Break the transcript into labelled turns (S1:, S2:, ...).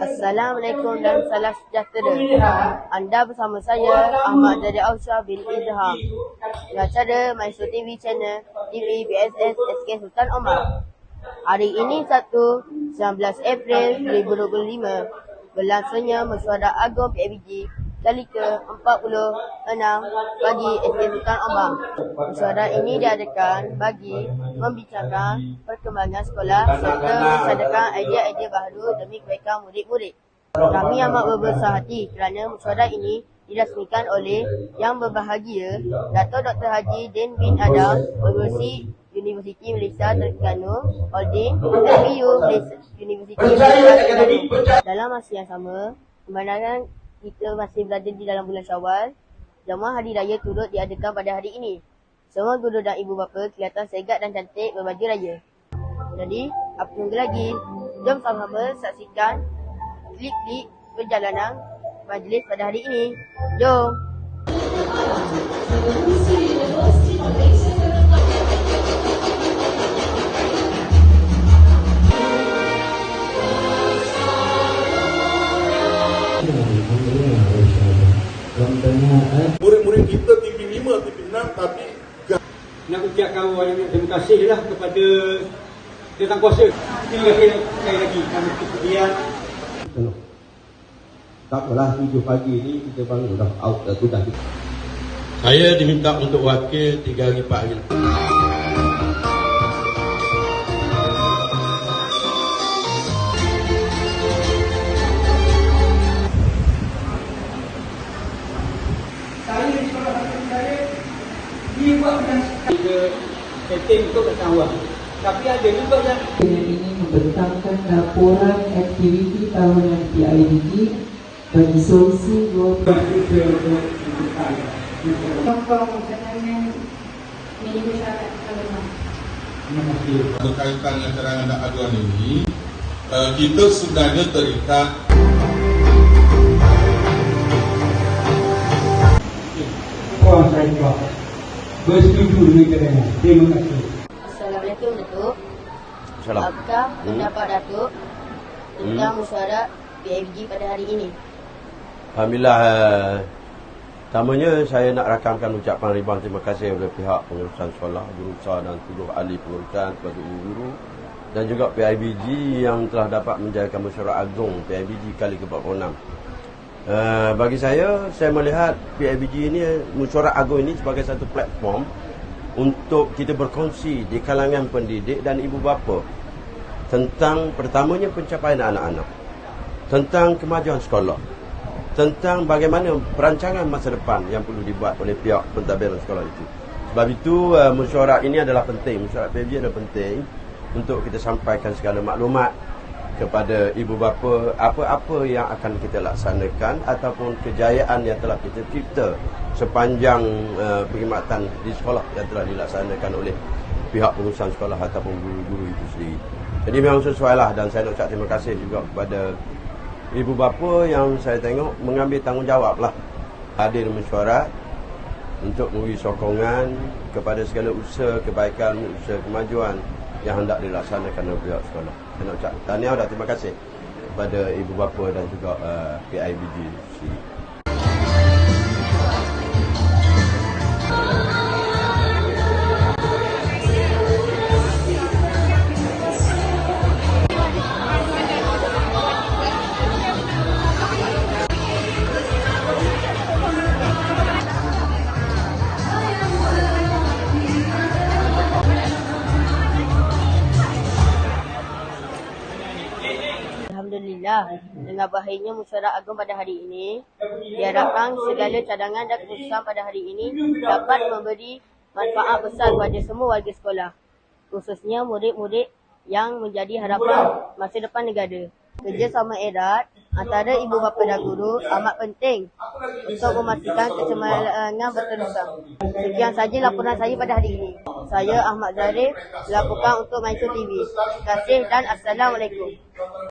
S1: Assalamualaikum dan salam sejahtera. Anda bersama saya Ahmad Dari Ausha bin Idham. Acara Mysore TV Channel TV BSS SK Sultan Omar. Hari ini Sabtu 19 April 2025 berlangsungnya mesyuarat agung PABG kali ke-46 bagi SK Sultan Omar. Mesyuarat ini diadakan bagi membincangkan perkembangan sekolah serta mencandakan idea-idea baru demi kebaikan murid-murid. Kami amat berbesar hati kerana mesyuarat ini dirasmikan oleh Yang Berbahagia Dato' Dr. Haji Din bin Adam Pengurusi Universiti Malaysia Terengganu Holding MBU Universiti Malaysia Terengganu Dalam masa yang sama, pemandangan kita masih berada di dalam bulan syawal Jamaah Hari Raya turut diadakan pada hari ini Semua guru dan ibu bapa kelihatan segat dan cantik berbaju raya Jadi, apa tunggu lagi? Jom sama-sama saksikan klik-klik perjalanan majlis pada hari ini. Jom!
S2: Murid-murid kita TV 5, TV 6 tapi
S3: nak ucapkan banyak terima kasih lah kepada Tuan Kuasa. Terima kasih sekali lagi kami
S4: Tengok. Tak apalah 7 pagi ni kita bangun dah out dah tu dah.
S2: saya diminta untuk wakil 3 hari 4 hari.
S3: Setting untuk ketahuan. Tapi ada juga yang
S5: yang ini membentangkan laporan aktiviti tahunan PIBG bagi solusi dua
S6: dengan syarat kalau
S2: Berkaitan dengan dan aduan ini, uh, kita sebenarnya terikat.
S3: Kawan saya juga bersetuju dengan kerana. Terima kasih.
S1: Assalamualaikum Datuk.
S4: Salam.
S1: Apakah pendapat Datuk tentang mesyuarat PABG pada hari ini?
S4: Alhamdulillah eh, Pertamanya saya nak rakamkan ucapan ribuan terima kasih kepada pihak pengurusan sekolah, jurusan dan seluruh ahli pengurusan, kepada guru dan juga PIBG yang telah dapat menjayakan mesyuarat agung PIBG kali ke-46. Uh, bagi saya, saya melihat PIBG ini, mesyuarat agung ini sebagai satu platform untuk kita berkongsi di kalangan pendidik dan ibu bapa tentang pertamanya pencapaian anak-anak, tentang kemajuan sekolah, tentang bagaimana perancangan masa depan yang perlu dibuat oleh pihak pentadbiran sekolah itu. Sebab itu uh, mesyuarat ini adalah penting, mesyuarat PBG adalah penting untuk kita sampaikan segala maklumat kepada ibu bapa apa-apa yang akan kita laksanakan ataupun kejayaan yang telah kita cipta sepanjang uh, perkhidmatan di sekolah yang telah dilaksanakan oleh pihak pengurusan sekolah ataupun guru-guru itu sendiri. Jadi memang sesuai lah dan saya nak ucap terima kasih juga kepada ibu bapa yang saya tengok mengambil tanggungjawab lah hadir mesyuarat untuk memberi sokongan kepada segala usaha kebaikan, usaha kemajuan yang hendak dilaksanakan oleh pihak sekolah. Saya nak ucap tahniah dan terima kasih kepada ibu bapa dan juga uh, PIBG.
S1: Alhamdulillah, dengan berakhirnya mesyuarat agung pada hari ini, diharapkan segala cadangan dan keputusan pada hari ini dapat memberi manfaat besar kepada semua warga sekolah, khususnya murid-murid yang menjadi harapan masa depan negara. Kerjasama erat antara ibu bapa dan guru amat penting untuk memastikan kecemerlangan berterusan. Sekian saja laporan saya pada hari ini. Saya Ahmad Zarif, melaporkan untuk Mysore TV. Terima kasih dan Assalamualaikum.